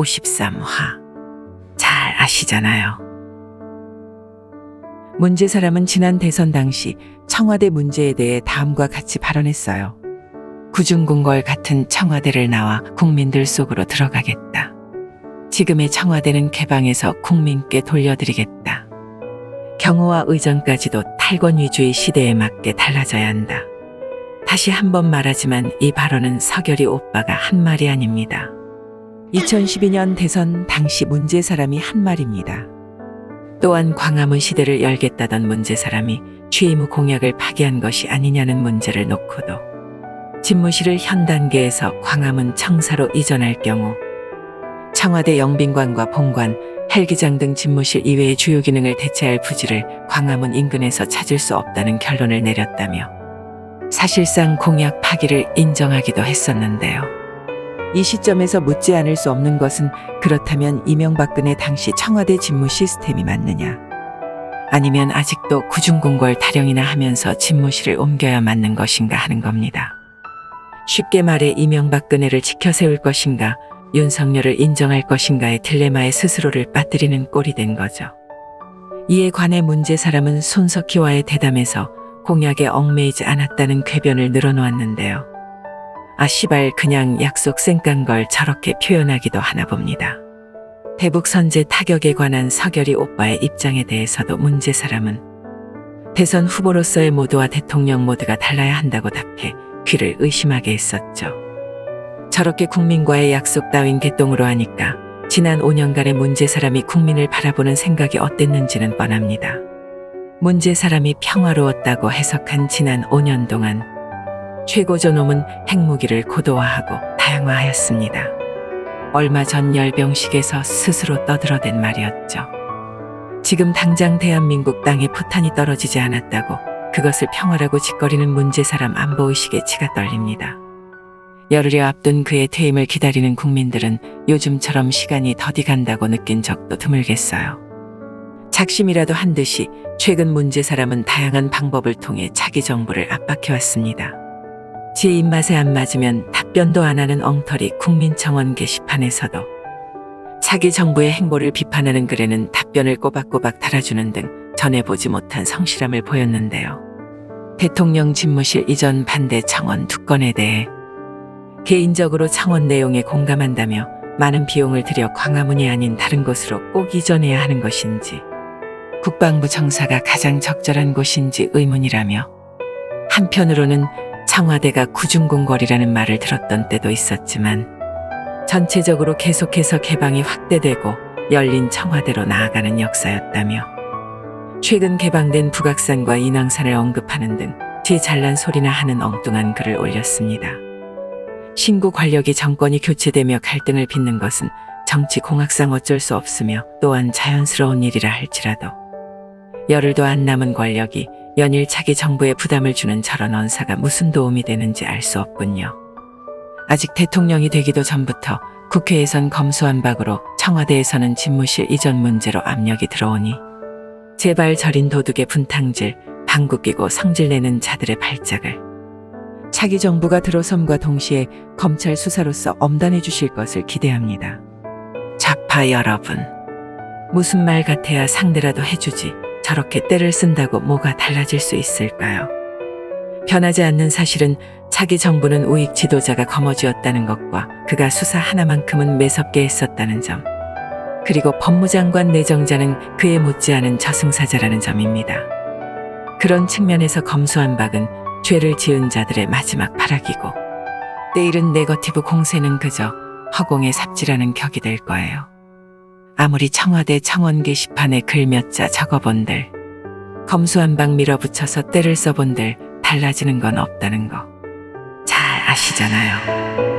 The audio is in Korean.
제53화. 잘 아시잖아요. 문제 사람은 지난 대선 당시 청와대 문제에 대해 다음과 같이 발언했어요. 구중궁궐 같은 청와대를 나와 국민들 속으로 들어가겠다. 지금의 청와대는 개방해서 국민께 돌려드리겠다. 경호와 의전까지도 탈권 위주의 시대에 맞게 달라져야 한다. 다시 한 번 말하지만 이 발언은 서결이 오빠가 한 말이 아닙니다. 2012년 대선 당시 문제 사람이 한 말입니다. 또한 광화문 시대를 열겠다던 문제 사람이 취임 후 공약을 파기한 것이 아니냐는 문제를 놓고도 집무실을 현 단계에서 광화문 청사로 이전할 경우 청와대 영빈관과 본관, 헬기장 등 집무실 이외의 주요 기능을 대체할 부지를 광화문 인근에서 찾을 수 없다는 결론을 내렸다며 사실상 공약 파기를 인정하기도 했었는데요. 이 시점에서 묻지 않을 수 없는 것은 그렇다면 이명박근혜 당시 청와대 집무 시스템이 맞느냐? 아니면 아직도 구중궁궐 타령이나 하면서 집무실을 옮겨야 맞는 것인가 하는 겁니다. 쉽게 말해 이명박근혜를 지켜 세울 것인가, 윤석열을 인정할 것인가의 딜레마에 스스로를 빠뜨리는 꼴이 된 거죠. 이에 관해 문제 사람은 손석희와의 대담에서 공약에 얽매이지 않았다는 궤변을 늘어놓았는데요. 아 씨발 그냥 약속 쌩깐 걸 저렇게 표현하기도 하나 봅니다. 대북 선제 타격에 관한 서결이 오빠의 입장에 대해서도 문제 사람은 대선 후보로서의 모두와 대통령 모두가 달라야 한다고 답해 귀를 의심하게 했었죠. 저렇게 국민과의 약속 따윈 개똥으로 하니까 지난 5년간의 문제 사람이 국민을 바라보는 생각이 어땠는지는 뻔합니다. 문제 사람이 평화로웠다고 해석한 지난 5년 동안 최고조 놈은 핵무기를 고도화하고 다양화하였습니다. 얼마 전 열병식에서 스스로 떠들어댄 말이었죠. 지금 당장 대한민국 땅에 포탄이 떨어지지 않았다고 그것을 평화라고 짓거리는 문제 사람 안보의식에 치가 떨립니다. 열흘여 앞둔 그의 퇴임을 기다리는 국민들은 요즘처럼 시간이 더디 간다고 느낀 적도 드물겠어요. 작심이라도 한 듯이 최근 문제 사람은 다양한 방법을 통해 자기 정부를 압박해왔습니다. 제 입맛에 안 맞으면 답변도 안 하는 엉터리 국민청원 게시판에서도 자기 정부의 행보를 비판하는 글에는 답변을 꼬박꼬박 달아주는 등 전해보지 못한 성실함을 보였는데요. 대통령 집무실 이전 반대 청원 두 건에 대해 개인적으로 청원 내용에 공감한다며 많은 비용을 들여 광화문이 아닌 다른 곳으로 꼭 이전해야 하는 것인지 국방부 청사가 가장 적절한 곳인지 의문이라며 한편으로는 청와대가 구중궁궐이라는 말을 들었던 때도 있었지만 전체적으로 계속해서 개방이 확대되고 열린 청와대로 나아가는 역사였다며 최근 개방된 북악산과 인왕산을 언급하는 등 제 잘난 소리나 하는 엉뚱한 글을 올렸습니다. 신구 권력이 정권이 교체되며 갈등을 빚는 것은 정치 공학상 어쩔 수 없으며 또한 자연스러운 일이라 할지라도 열흘도 안 남은 권력이 연일 차기 정부에 부담을 주는 저런 언사가 무슨 도움이 되는지 알 수 없군요. 아직 대통령이 되기도 전부터 국회에선 검수완박으로 청와대에서는 집무실 이전 문제로 압력이 들어오니 제발 저린 도둑의 분탕질, 방구 끼고 성질내는 자들의 발작을 차기 정부가 들어섬과 동시에 검찰 수사로서 엄단해 주실 것을 기대합니다. 좌파 여러분, 무슨 말 같아야 상대라도 해주지 저렇게 때를 쓴다고 뭐가 달라질 수 있을까요? 변하지 않는 사실은 차기 정부는 우익 지도자가 거머쥐었다는 것과 그가 수사 하나만큼은 매섭게 했었다는 점, 그리고 법무장관 내정자는 그에 못지않은 저승사자라는 점입니다. 그런 측면에서 검수한 박은 죄를 지은 자들의 마지막 발악이고 때일은 네거티브 공세는 그저 허공의 삽질하는 격이 될 거예요. 아무리 청와대 청원 게시판에 글 몇 자 적어본들 검수한박 밀어붙여서 때를 써본들 달라지는 건 없다는 거 잘 아시잖아요.